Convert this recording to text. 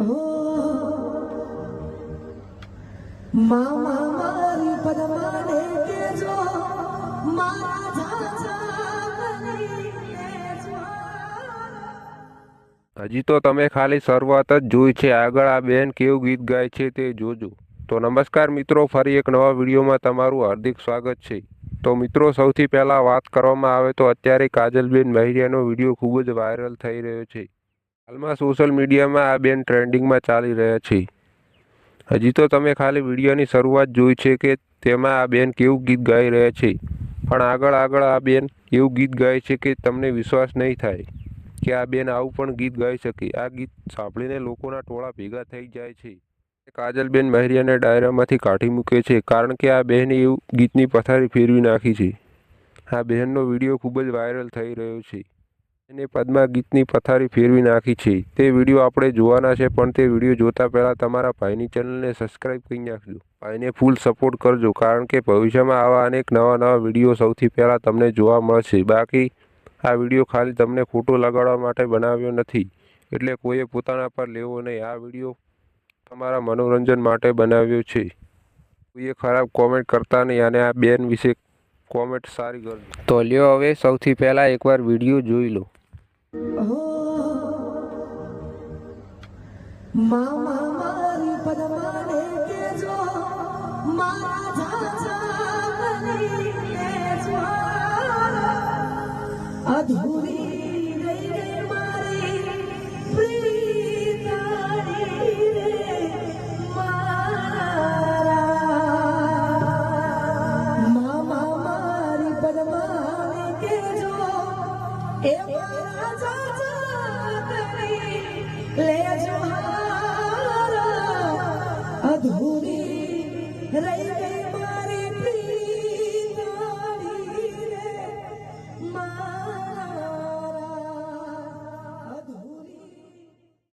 હજી તો તમે ખાલી શરૂઆત જ જોઈ છે. આગળ આ બેન કેવું ગીત ગાય છે તે જોજો. તો નમસ્કાર મિત્રો, ફરી એક નવા વિડીયોમાં તમારું હાર્દિક સ્વાગત છે. તો મિત્રો, સૌથી પહેલાં વાત કરવામાં આવે તો અત્યારે કાજલબેન મહેરિયાનો વીડિયો ખૂબ જ વાયરલ થઈ રહ્યો છે. હાલમાં સોશિયલ મીડિયામાં આ બેન ટ્રેન્ડિંગમાં ચાલી રહ્યા છે. હજી તો તમે ખાલી વિડીયોની શરૂઆત જોઈ છે કે તેમાં આ બેન કેવું ગીત ગાઈ રહ્યા છે. પણ આગળ આગળ આ બેન એવું ગીત ગાય છે કે તમને વિશ્વાસ નહીં થાય કે આ બેન આવું પણ ગીત ગાઈ શકે. આ ગીત સાંભળીને લોકોના ટોળા ભેગા થઈ જાય છે. કાજલબેન મહેરિયાને ડાયરામાંથી કાઢી મૂકે છે કારણ કે આ બહેને એવું ગીતની પથારી ફેરવી નાખી છે. આ બહેનનો વીડિયો ખૂબ જ વાયરલ થઈ રહ્યો છે. એને પદ્મા ગીતની પથારી ફેરવી નાખી છે. તે વીડિયો આપણે જોવાના છે, પણ તે વીડિયો જોતા પહેલાં તમારા ભાઈની ચેનલને સબસ્ક્રાઈબ કરી નાખજો. ભાઈને ફૂલ સપોર્ટ કરજો, કારણ કે ભવિષ્યમાં આવા અનેક નવા નવા વીડિયો સૌથી પહેલાં તમને જોવા મળશે. બાકી, આ વીડિયો ખાલી તમને ફોટો લગાડવા માટે બનાવ્યો નથી, એટલે કોઈએ પોતાના પર લેવો નહીં. આ વીડિયો તમારા મનોરંજન માટે બનાવ્યો છે. કોઈએ ખરાબ કોમેન્ટ કરતા નહીં અને આ બેન વિશે કોમેન્ટ સારી કરજો. તો લ્યો હવે સૌથી પહેલાં એકવાર વીડિયો જોઈ લો. મામા મારી પદમાને કેજો મારા ઝાઝા બનીને જ્વાળા. અધૂરી मधुरी